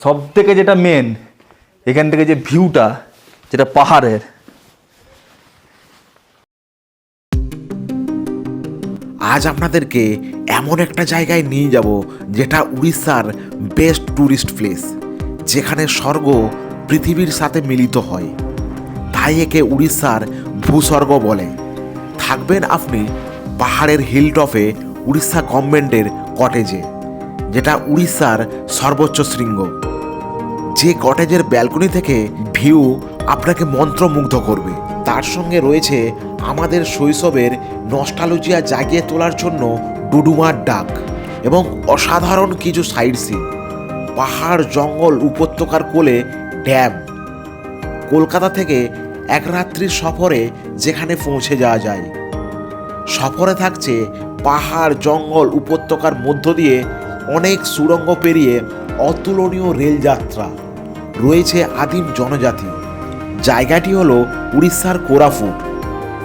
সব থেকে যেটা মেন এখান থেকে যে ভিউটা যেটা পাহাড়ের। আজ আপনাদেরকে এমন একটা জায়গায় নিয়ে যাব, যেটা উড়িষ্যার বেস্ট ট্যুরিস্ট প্লেস যেখানে স্বর্গ পৃথিবীর সাথে মিলিত হয়। তাই একে উড়িষ্যার ভূস্বর্গ বলে। থাকবেন আপনি পাহাড়ের হিল টপে উড়িষ্যা গভর্নমেন্টের কটেজে যেটা উড়িষ্যার সর্বোচ্চ শৃঙ্গ। যে কটেজের ব্যালকনি থেকে ভিউ আপনাকে মন্ত্রমুগ্ধ করবে। তার সঙ্গে রয়েছে আমাদের শৈশবের নস্টালজিয়া জাগিয়ে তোলার জন্য ডুডুমার ডাক এবং অসাধারণ কিছু সাইড সিন পাহাড়, জঙ্গল, উপত্যকার কোলে ড্যাম কলকাতা থেকে এক রাত্রির সফরে যেখানে পৌঁছে যাওয়া যায়। সফরে থাকছে পাহাড়, জঙ্গল, উপত্যকার মধ্য দিয়ে অনেক সুড়ঙ্গ পেরিয়ে অতুলনীয় রেলযাত্রা। রয়েছে আদিম জনজাতি। জায়গাটি হলো উড়িষ্যার কোরাপুট।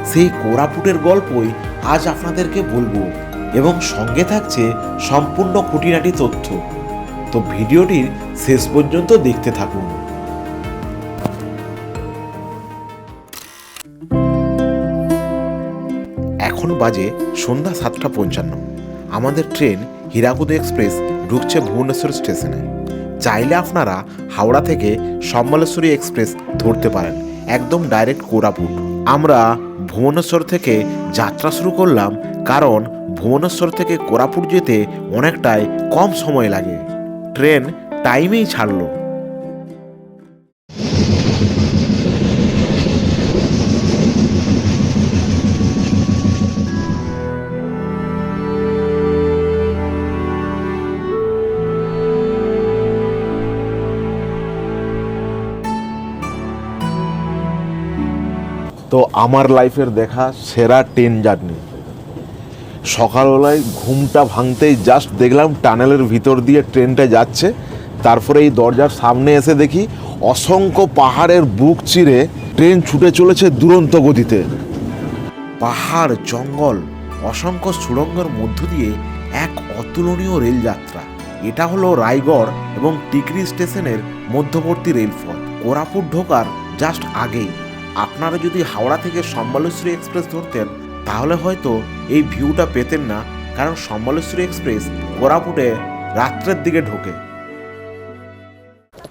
সেই কোরাপুটের গল্পই আজ আপনাদেরকে বলব এবং সঙ্গে থাকছে সম্পূর্ণ খুঁটিনাটি তথ্য। তো ভিডিওটির শেষ পর্যন্ত দেখতে থাকুন। এখন বাজে সন্ধ্যা সাতটা পঞ্চান্ন। আমাদের ট্রেন হীরাকুদ এক্সপ্রেস ঢুকছে ভুবনেশ্বর স্টেশনে। চাইলে আপনারা হাওড়া থেকে সম্বলেশ্বরী এক্সপ্রেস ধরতে পারেন, একদম ডাইরেক্ট কোরাপুট। আমরা ভুবনেশ্বর থেকে যাত্রা শুরু করলাম কারণ ভুবনেশ্বর থেকে কোরাপুট যেতে অনেকটাই কম সময় লাগে। ট্রেন টাইমেই ছাড়লো। তো আমার লাইফের দেখা সেরা ট্রেন জার্নি। সকালবেলায় ঘুমটা ভাঙতেই জাস্ট দেখলাম টানেলের ভিতর দিয়ে ট্রেনটা যাচ্ছে, তারপরে এই দরজার সামনে এসে দেখি অসংখ্য পাহাড়ের বুক চিরে ট্রেন ছুটে চলেছে দুরন্ত গতিতে। পাহাড়, জঙ্গল, অসংখ্য সুড়ঙ্গের মধ্য দিয়ে এক অতুলনীয় রেলযাত্রা। এটা হলো রায়গড় এবং টিকরি স্টেশনের মধ্যবর্তী রেলপথ। কোরাপুট ঢোকার জাস্ট আগেই। আপনারা যদি হাওড়া থেকে সম্বলেশ্বরী এক্সপ্রেস ধরতেন, তাহলে হয়তো এই ভিউটা পেতেন না, কারণ সম্বলেশ্বরী এক্সপ্রেস কোরাপুটে রাত্রের দিকে ঢোকে।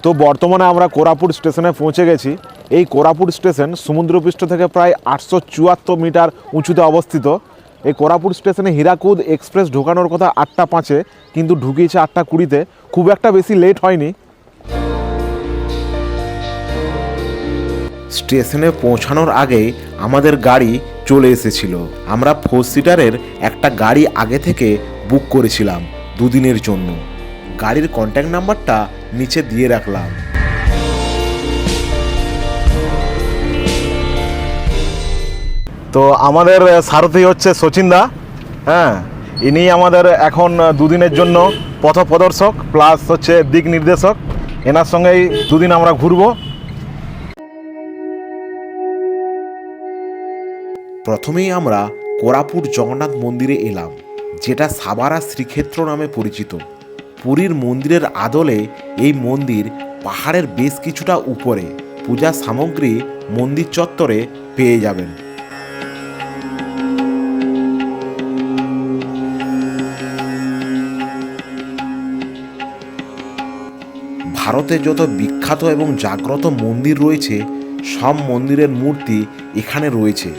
তো বর্তমানে আমরা কোরাপুট স্টেশনে পৌঁছে গেছি। এই কোরাপুট স্টেশন সমুদ্রপৃষ্ঠ থেকে প্রায় আটশো চুয়াত্তর মিটার উঁচুতে অবস্থিত। এই কোরাপুট স্টেশনে হীরাকুদ এক্সপ্রেস ঢোকানোর কথা আটটা পাঁচে, কিন্তু ঢুকিয়েছে আটটা কুড়িতে। খুব একটা বেশি লেট হয়নি স্টেশনে পৌঁছানোর আগে আমাদের গাড়ি চলে এসেছিল। আমরা ফোর সিটারের একটা গাড়ি আগে থেকে বুক করেছিলাম দুদিনের জন্য। গাড়ির কন্ট্যাক্ট নাম্বারটা নিচে দিয়ে রাখলাম। তো আমাদের সারথি হচ্ছে সচিন দা হ্যাঁ? ইনি আমাদের এখন দুদিনের জন্য পথ প্রদর্শক প্লাস হচ্ছে দিক নির্দেশক। এনার সঙ্গেই দুদিন আমরা ঘুরবো। প্রথমেই আমরা কোরাপুর জগন্নাথ মন্দিরে এলাম, যেটা সাবারা শ্রীক্ষেত্র নামে পরিচিত। পুরীর মন্দিরের আদলে এই মন্দির পাহাড়ের বেশ কিছুটা উপরে পূজা সামগ্রী মন্দির চত্বরে পেয়ে যাবেন। ভারতে যত বিখ্যাত এবং জাগ্রত মন্দির রয়েছে, সব মন্দিরের মূর্তি এখানে রয়েছে।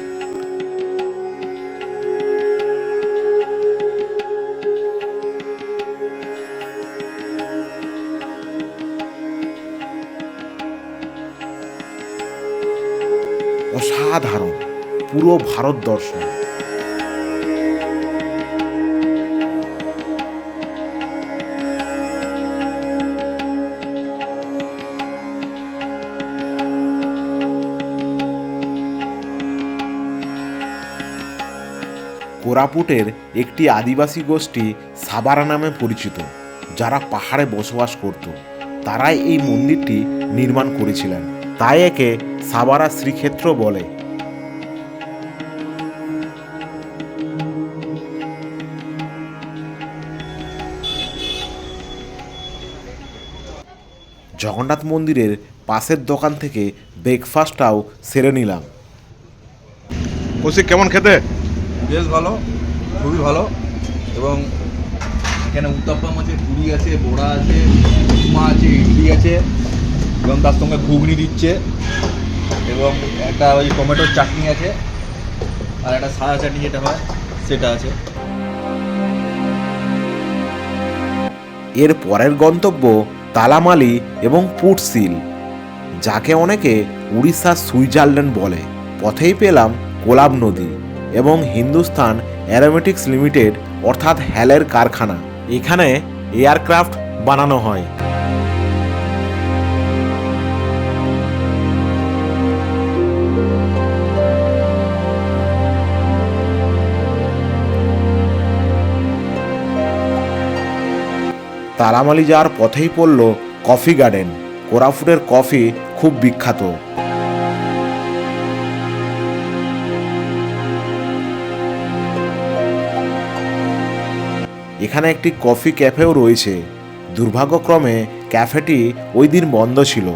অসাধারণ, পুরো ভারত দর্শন। কোরাপুটের একটি আদিবাসী গোষ্ঠী সাবারা নামে পরিচিত, যারা পাহাড়ে বসবাস করত। তারাই এই মন্দিরটি নির্মাণ করেছিলেন। তাই একে সাবারা শ্রীক্ষেত্র বলে। জগন্নাথ মন্দিরের পাশের দোকান থেকে ব্রেকফাস্টটাও সেরে নিলাম। কৌশিক কেমন খেতে? বেশ ভালো খুবই ভালো। এবং এখানে উত্তাপ্পাম আছে পুরি আছে বড়া আছে উপমা আছে ইডলি আছে এবং তার সঙ্গে ঘুগনি দিচ্ছে। এবং একটা ওই টমেটোর চাটনি আছে, আর একটা সাদা চাটনি যেটা হয়, সেটা আছে। এর পরের গন্তব্য তালামালি এবং পুটসিল যাকে অনেকে উড়িষ্যার সুইজারল্যান্ড বলে। পথেই পেলাম কোলাব নদী এবং হিন্দুস্তান অ্যারোমেটিক্স লিমিটেড, অর্থাৎ হ্যালের কারখানা। এখানে এয়ারক্রাফট বানানো হয়। তালামালি যাওয়ার পথেই পড়ল কফি গার্ডেন। কোরাফুটের কফি খুব বিখ্যাত। এখানে একটি কফি ক্যাফেও রয়েছে। দুর্ভাগ্যক্রমে ক্যাফেটি ওই দিন বন্ধ ছিল।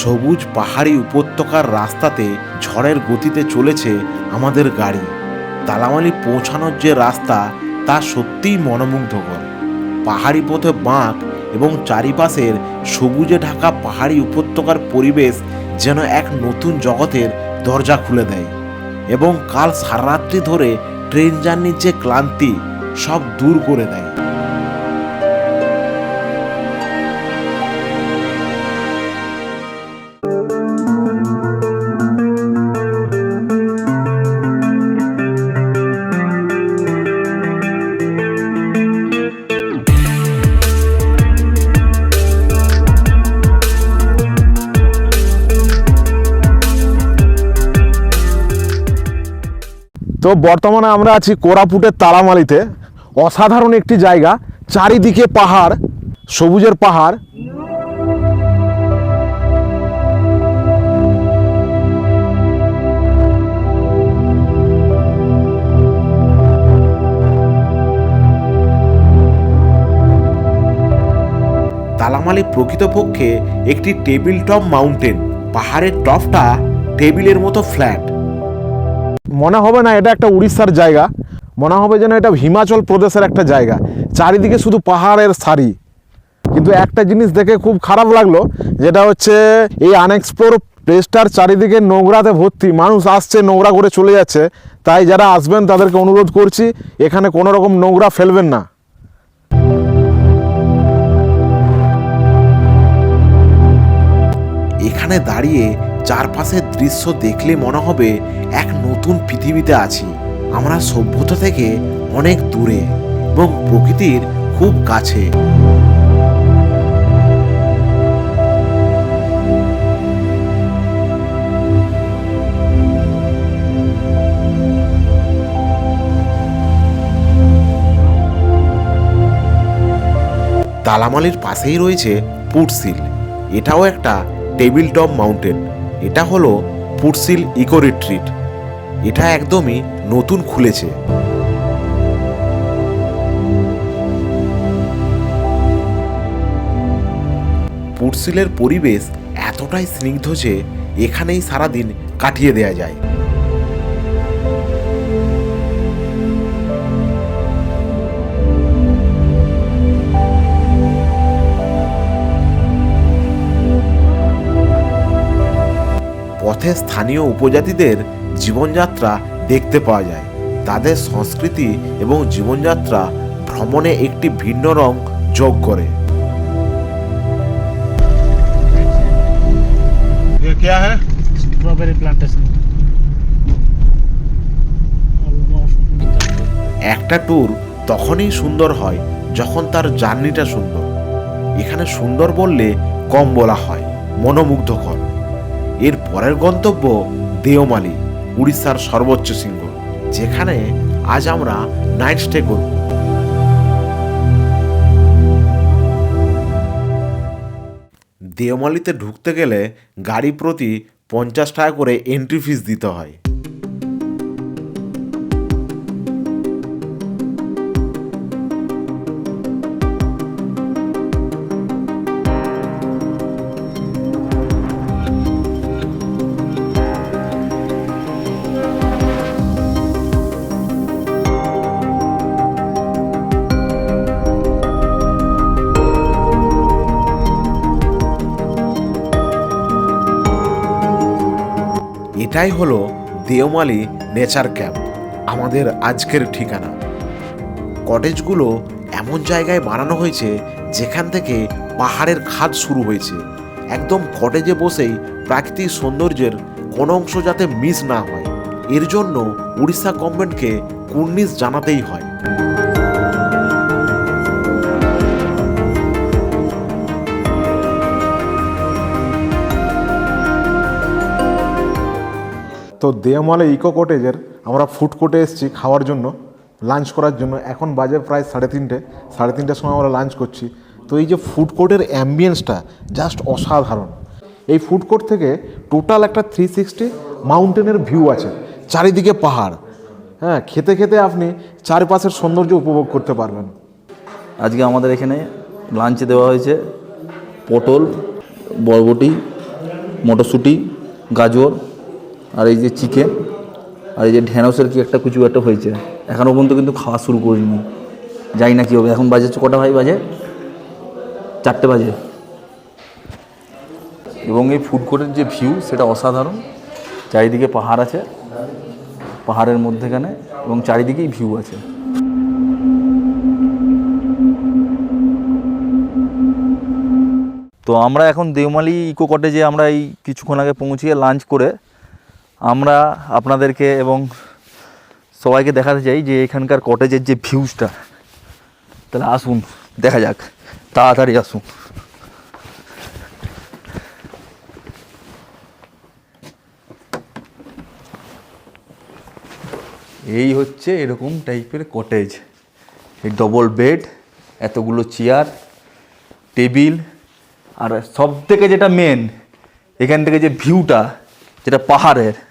সবুজ পাহাড়ি উপত্যকার রাস্তাতে ঝড়ের গতিতে চলেছে আমাদের গাড়ি। তালামালি পৌঁছানোর যে রাস্তা, তা সত্যিই মনোমুগ্ধকর। পাহাড়ি পথে বাঁক এবং চারিপাশের সবুজে ঢাকা পাহাড়ি উপত্যকার পরিবেশ যেন এক নতুন জগতের দরজা খুলে দেয় এবং কাল সারারাত্রি ধরে ট্রেন জার্নির যে ক্লান্তি, সব দূর করে দেয়। তো বর্তমানে আমরা আছি কোরাপুটের তালামালিতে অসাধারণ একটি জায়গা, চারিদিকে পাহাড়, সবুজের পাহাড়। তালামালি প্রকৃতপক্ষে একটি টেবিল টপ মাউন্টেন। পাহাড়ের টপটা টেবিলের মতো ফ্ল্যাট। মনে হবে না এটা একটা উড়িষ্যার জায়গা, মনে হবে যেন এটা হিমাচল প্রদেশের একটা জায়গা। চারিদিকে শুধু পাহাড়ের সারি। কিন্তু একটা জিনিস দেখে খুব খারাপ লাগল, যেটা হচ্ছে এই আনএক্সপ্লোর প্লেসটার চারিদিকে নোংরাতে ভর্তি। মানুষ আসছে, নোংরা করে চলে যাচ্ছে। তাই যারা আসবেন, তাদেরকে অনুরোধ করছি, এখানে কোনো রকম নোংরা ফেলবেন না। এখানে দাঁড়িয়ে চারপাশের দৃশ্য দেখলে মনে হবে এক নতুন পৃথিবীতে আছি। আমরা সভ্যতা থেকে অনেক দূরে এবং প্রকৃতির খুব কাছে। তালামালির পাশেই রয়েছে পুটসিল এটাও একটা টেবিল টপ মাউন্টেন। এটা হলো পুটসিল ইকো রিট্রিট এটা একদমই নতুন খুলেছে। পুটসিলের পরিবেশ এতটাই স্নিগ্ধ যে এখানেই সারাদিন কাটিয়ে দেয়া যায়। পথে স্থানীয় উপজাতিদের জীবনযাত্রা দেখতে পাওয়া যায় তাদের সংস্কৃতি এবং জীবনযাত্রা ভ্রমণে একটি ভিন্ন রং যোগ করে ये क्या है स्ट्रॉबेरी प्लांटेशन একটা ট্যুর তখনই সুন্দর হয় যখন তার জার্নিটা সুন্দর এখানে সুন্দর বললে কম বলা হয় মনোমুগ্ধকর এর পরের গন্তব্য দেওমালি, উড়িষ্যার সর্বোচ্চ শৃঙ্গ, যেখানে আজ আমরা নাইট স্টে করব। দেওমালিতে ঢুকতে গেলে গাড়ি প্রতি পঞ্চাশ টাকা করে এন্ট্রি ফিস দিতে হয়। এটাই হলো দেওমালি নেচার ক্যাম্প, আমাদের আজকের ঠিকানা। কটেজগুলো এমন জায়গায় বানানো হয়েছে যেখান থেকে পাহাড়ের খাদ শুরু হয়েছে। একদম কটেজে বসেই প্রাকৃতিক সৌন্দর্যের কোনো অংশ যাতে মিস না হয়। এর জন্য উড়িষ্যা গভর্নমেন্টকে কুর্নিশ জানাতেই হয়। তো দেওমালে ইকো কটেজের আমরা ফুড কোর্টে এসেছি খাওয়ার জন্য লাঞ্চ করার জন্য। এখন বাজে প্রায় সাড়ে তিনটে, সাড়ে তিনটের সময় আমরা লাঞ্চ করছি। তো এই যে ফুড কোর্টের অ্যাম্বিয়েন্সটা জাস্ট অসাধারণ। এই ফুড কোর্ট থেকে টোটাল একটা থ্রি সিক্সটি মাউন্টেনের ভিউ আছে, চারিদিকে পাহাড়। হ্যাঁ খেতে খেতে আপনি চারপাশের সৌন্দর্য উপভোগ করতে পারবেন। আজকে আমাদের এখানে লাঞ্চে দেওয়া হয়েছে, পটল, বরবটি, মটরশুঁটি, গাজর। আর এই যে চিকেন, আর এই যে ঢেঁড়সের কি একটা কিছু একটা হয়েছে। এখনও পর্যন্ত কিন্তু খাওয়া শুরু করিনি। জানি না কী হবে। এখন বাজে কটা ভাই বাজে? চারটে বাজে। এবং এই ফুড কোর্টের যে ভিউ সেটা অসাধারণ। চারিদিকে পাহাড় আছে, পাহাড়ের মধ্যেখানে, এবং চারিদিকেই ভিউ আছে। তো আমরা এখন দেওমালি ইকো কটেজে আমরা এই কিছুক্ষণ আগে পৌঁছিয়ে লাঞ্চ করে আমরা আপনাদেরকে এবং সবাইকে দেখাতে চাই যে এখানকার কটেজের যে ভিউজটা। তাহলে আসুন, দেখা যাক। তাড়াতাড়ি আসুন। এই হচ্ছে এরকম টাইপের কটেজ। এই ডবল বেড এতগুলো চেয়ার টেবিল আর সব থেকে যেটা মেন এখান থেকে যে ভিউটা যেটা পাহাড়ের।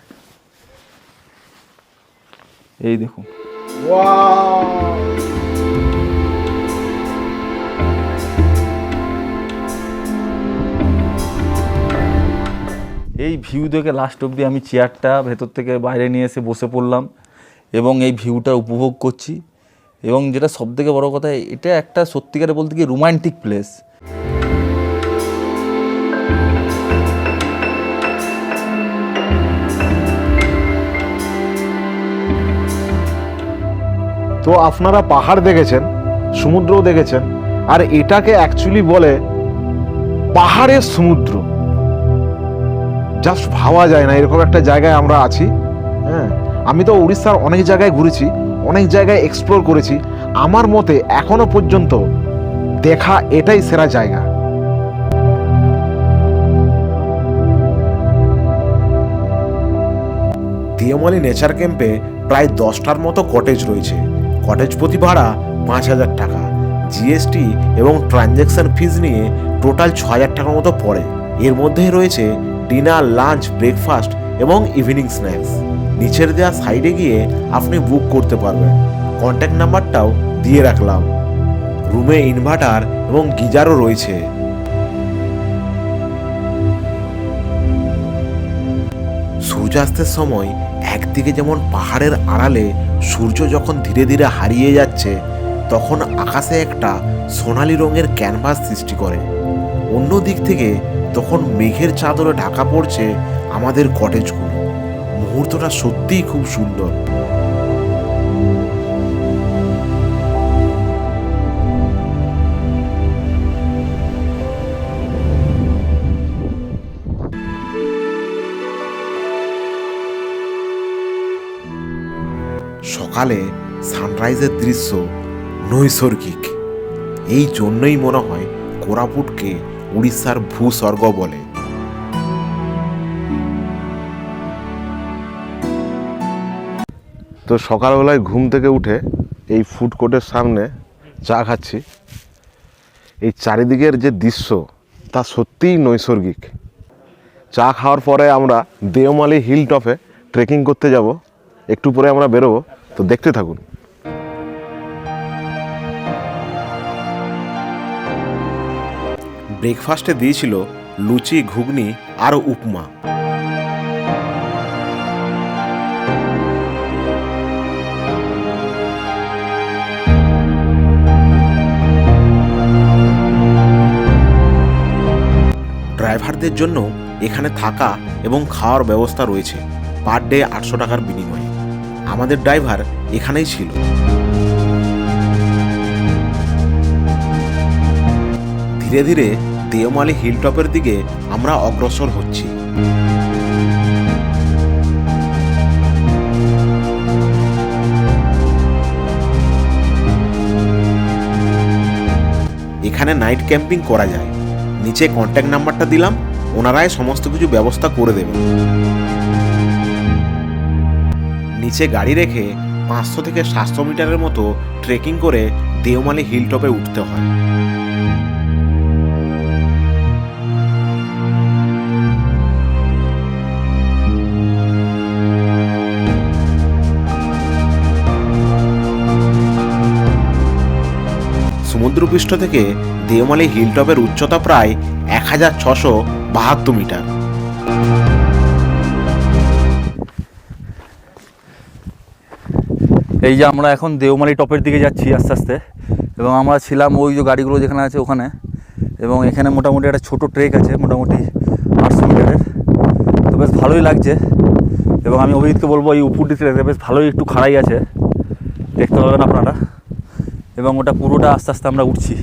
এই দেখুন। এই ভিউ দেখে লাস্ট অবধি আমি চেয়ারটা ভেতর থেকে বাইরে নিয়ে এসে বসে পড়লাম এবং এই ভিউটা উপভোগ করছি এবং যেটা সবথেকে বড় কথা, এটা একটা সত্যিকারে বলতে কি রোমান্টিক প্লেস তো আপনারা পাহাড় দেখেছেন, সমুদ্রও দেখেছেন, আর এটাকে অ্যাকচুয়ালি বলে পাহাড়ের সমুদ্র। জাস্ট ভাবা যায় না, এরকম একটা জায়গায় আমরা আছি হ্যাঁ? আমি তো উড়িষ্যার অনেক জায়গায় ঘুরেছি, অনেক জায়গায় এক্সপ্লোর করেছি। আমার মতে এখনও পর্যন্ত দেখা এটাই সেরা জায়গা। দিয়ামালি নেচার ক্যাম্পে প্রায় দশটার মতো কটেজ রয়েছে। কটেজ প্রতি ভাড়া পাঁচ হাজার টাকা। জিএসটি এবং ট্রানজ্যাকশন ফিজ নিয়ে টোটাল ছ হাজার টাকার মতো পড়ে। এর মধ্যেই রয়েছে ডিনার লাঞ্চ ব্রেকফাস্ট এবং ইভিনিং স্ন্যাক্স নিচের দেওয়া সাইডে গিয়ে আপনি বুক করতে পারবেন। কন্ট্যাক্ট নাম্বারটাও দিয়ে রাখলাম। রুমে ইনভার্টার এবং গিজারও রয়েছে। সূর্যাস্তের সময় একদিকে যেমন পাহাড়ের আড়ালে সূর্য যখন ধীরে ধীরে হারিয়ে যাচ্ছে, তখন আকাশে একটা সোনালি রঙের ক্যানভাস সৃষ্টি করে। অন্য দিক থেকে তখন মেঘের চাদরে ঢাকা পড়ছে আমাদের কটেজগুলো। মুহূর্তটা সত্যিই খুব সুন্দর। সকালে সানরাইজের দৃশ্য নৈসর্গিক। এই জন্যই মনে হয় কোরাপুটকে উড়িষ্যার ভূস্বর্গ বলে। তো সকালবেলায় ঘুম থেকে উঠে এই ফুড কোর্টের সামনে চা খাচ্ছি। এই চারিদিকের যে দৃশ্য, তা সত্যিই নৈসর্গিক। চা খাওয়ার পরে আমরা দেওমালি হিল টপে ট্রেকিং করতে যাব। একটু পরে আমরা বেরোবো। তো দেখতে থাকুন। ব্রেকফাস্টে দিয়েছিল লুচি, ঘুগনি আর উপমা। ড্রাইভারদের জন্য এখানে থাকা এবং খাওয়ার ব্যবস্থা রয়েছে। পার ডে আটশো টাকার বিনিময়ে। আমাদের ড্রাইভার এখানেই ছিল। ধীরে ধীরে দেওমালি হিলটপের দিকে আমরা অগ্রসর হচ্ছি। এখানে নাইট ক্যাম্পিং করা যায়। নিচে কন্ট্যাক্ট নাম্বারটা দিলাম, ওনারাই সমস্ত কিছু ব্যবস্থা করে দেবে নিচে গাড়ি রেখে পাঁচশো থেকে সাতশো মিটারের মতো ট্রেকিং করে দেওমালি হিলটপে উঠতে হয়। সমুদ্রপৃষ্ঠ থেকে দেওমালি হিলটপের উচ্চতা প্রায় এক হাজার ছশো বাহাত্তর মিটার। এই যে আমরা এখন দেওমালি টপের দিকে যাচ্ছি আস্তে আস্তে, এবং আমরা ছিলাম ওই যে গাড়িগুলো যেখানে আছে ওখানে, এবং এখানে মোটামুটি একটা ছোটো ট্রেক আছে, মোটামুটি আটশো মিটারের। তো বেশ ভালোই লাগছে, এবং আমি অভিজিৎকে বলব এই উপর দিকে বেশ ভালোই একটু খাড়াই আছে, দেখতে পাবেন আপনারা। এবং ওটা পুরোটা আস্তে আস্তে আমরা উঠছি।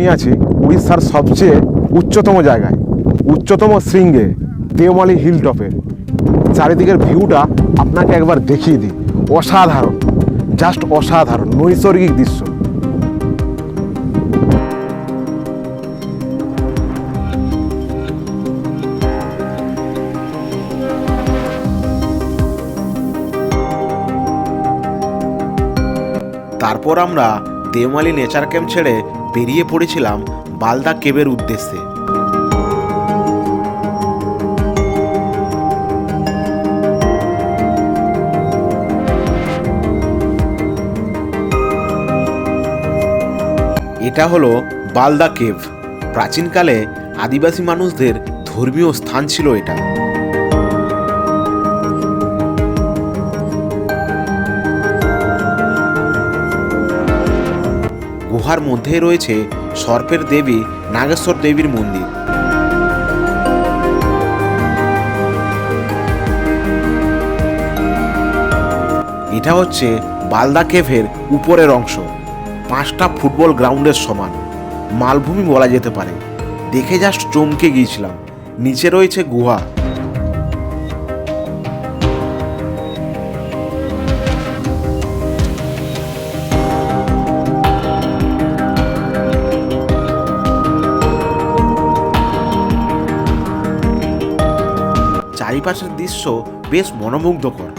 আমি আছি উড়িষ্যার সবচেয়ে উচ্চতম জায়গায়, উচ্চতম শৃঙ্গে, দেওমালি হিল টপে চারিদিকের ভিউটা আপনাকে একবার দেখিয়ে দিই। অসাধারণ, জাস্ট অসাধারণ, নৈসর্গিক দৃশ্য। তারপর আমরা দেওমালি নেচার ক্যাম্প ছেড়ে বেরিয়ে পড়েছিলাম বালদা কেবের উদ্দেশ্যে। এটা হলো বালদা কেভ। প্রাচীনকালে আদিবাসী মানুষদের ধর্মীয় স্থান ছিল এটা। গুহার মধ্যে রয়েছে সর্পের দেবী নাগেশ্বর দেবীর মন্দির। এটা হচ্ছে বালদা কেভের উপরের অংশ। পাঁচটা ফুটবল গ্রাউন্ডের সমান। মালভূমি বলা যেতে পারে। দেখে জাস্ট চমকে গিয়েছিলাম। নিচে রয়েছে গুহা। চারিপাশের দৃশ্য বেশ মনোমুগ্ধকর।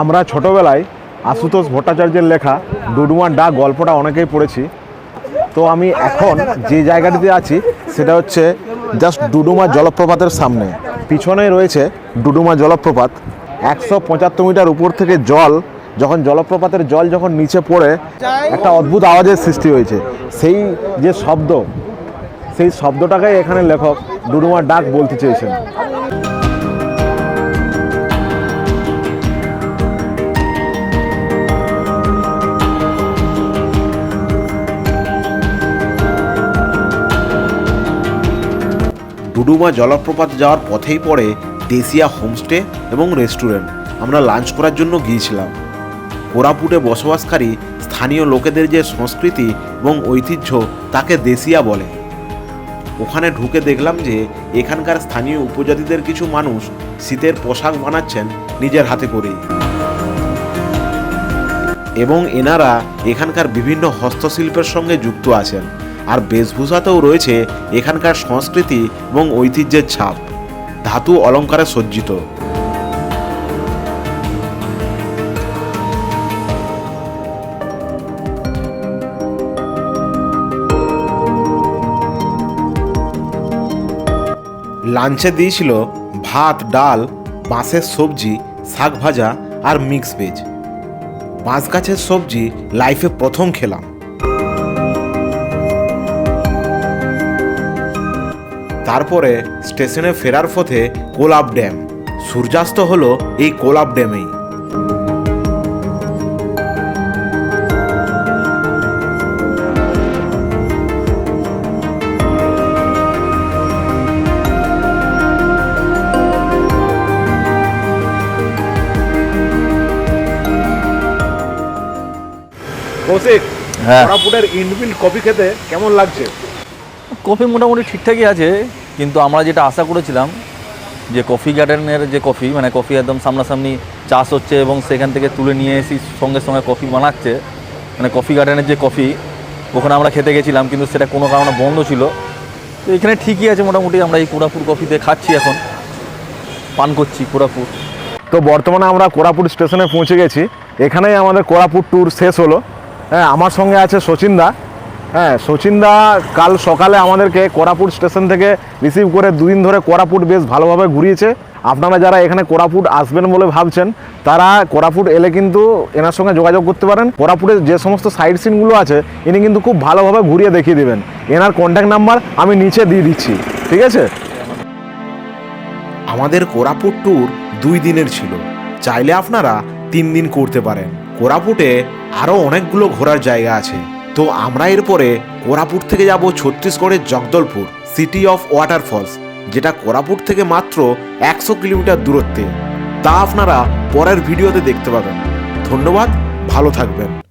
আমরা ছোটবেলায় আশুতোষ ভট্টাচার্যের লেখা ডুডুমার ডাক গল্পটা অনেকেই পড়েছি। তো আমি এখন যে জায়গাটিতে আছি, সেটা হচ্ছে জাস্ট ডুডুমা জলপ্রপাতের সামনে। পিছনে রয়েছে ডুডুমা জলপ্রপাত। একশো পঁচাত্তর মিটার উপর থেকে জল যখন জলপ্রপাতের জল যখন নিচে পড়ে, একটা অদ্ভুত আওয়াজের সৃষ্টি হয়েছে। সেই যে শব্দ, সেই শব্দটাকেই এখানে লেখক ডুডুমার ডাক বলতে চেয়েছেন। ডুডুমা জলপ্রপাত যাওয়ার পথেই পড়ে দেশিয়া হোমস্টে এবং রেস্টুরেন্ট। আমরা লাঞ্চ করার জন্য গিয়েছিলাম। কোরাপুটে বসবাসকারী স্থানীয় লোকেদের যে সংস্কৃতি এবং ঐতিহ্য তাকে দেশিয়া বলে। ওখানে ঢুকে দেখলাম যে এখানকার স্থানীয় উপজাতিদের কিছু মানুষ শীতের পোশাক বানাচ্ছেন নিজের হাতে করেই। এবং এনারা এখানকার বিভিন্ন হস্তশিল্পের সঙ্গে যুক্ত আছেন। আর বেশভূষাতেও রয়েছে এখানকার সংস্কৃতি এবং ঐতিহ্যের ছাপ। ধাতু অলঙ্কারে সজ্জিত। লাঞ্চে দিয়েছিল ভাত, ডাল বাঁশের সবজি, শাক ভাজা আর মিক্স ভেজ। বাঁশ গাছের সবজি লাইফে প্রথম খেলাম। তারপরে স্টেশনে ফেরার পথে কোলাপ ড্যাম। সূর্যাস্ত হলো এই কোলাপ ড্যামেই। কৌশিক হ্যাঁ। কোরাপুটের ইনবিল্ড কফি খেতে কেমন লাগছে? কফি মোটামুটি ঠিকঠাকই আছে কিন্তু আমরা যেটা আশা করেছিলাম যে কফি গার্ডেনের যে কফি মানে কফি একদম সামনাসামনি চাষ হচ্ছে এবং সেখান থেকে তুলে নিয়ে এসে সঙ্গে সঙ্গে কফি বানাচ্ছে মানে কফি গার্ডেনের যে কফি ওখানে আমরা খেতে গেছিলাম কিন্তু সেটা কোনো কারণে বন্ধ ছিল। তো এখানে ঠিকই আছে মোটামুটি আমরা এই কোরাপুর কফিতে খাচ্ছি এখন পান করছি কোরাপুর তো বর্তমানে আমরা কোরাপুর স্টেশনে পৌঁছে গেছি এখানেই আমাদের কোরাপুর ট্যুর শেষ হলো। হ্যাঁ আমার সঙ্গে আছে সচিনদা হ্যাঁ সচিনদা কাল সকালে আমাদেরকে কোরাপুট স্টেশন থেকে রিসিভ করে দুদিন ধরে কোরাপুট বেশ ভালোভাবে ঘুরিয়েছে। আপনারা যারা এখানে কোরাপুট আসবেন বলে ভাবছেন, তারা কোরাপুট এলে কিন্তু এনার সঙ্গে যোগাযোগ করতে পারেন। কোরাপুটের যে সমস্ত সাইড সিনগুলো আছে, ইনি কিন্তু খুব ভালোভাবে ঘুরিয়ে দেখিয়ে দেবেন। এনার কন্ট্যাক্ট নাম্বার আমি নিচে দিয়ে দিচ্ছি, ঠিক আছে? আমাদের কোরাপুট ট্যুর দুই দিনের ছিল। চাইলে আপনারা তিন দিন করতে পারেন। কোরাপুটে আরও অনেকগুলো ঘোরার জায়গা আছে। তো আমরা এরপরে কোরাপুট থেকে যাব ছত্তিশগড়ের জগদলপুর সিটি অফ ওয়াটারফলস যেটা কোরাপুট থেকে মাত্র একশো কিলোমিটার দূরত্বে। তা আপনারা পরের ভিডিওতে দেখতে পাবেন। ধন্যবাদ, ভালো থাকবেন।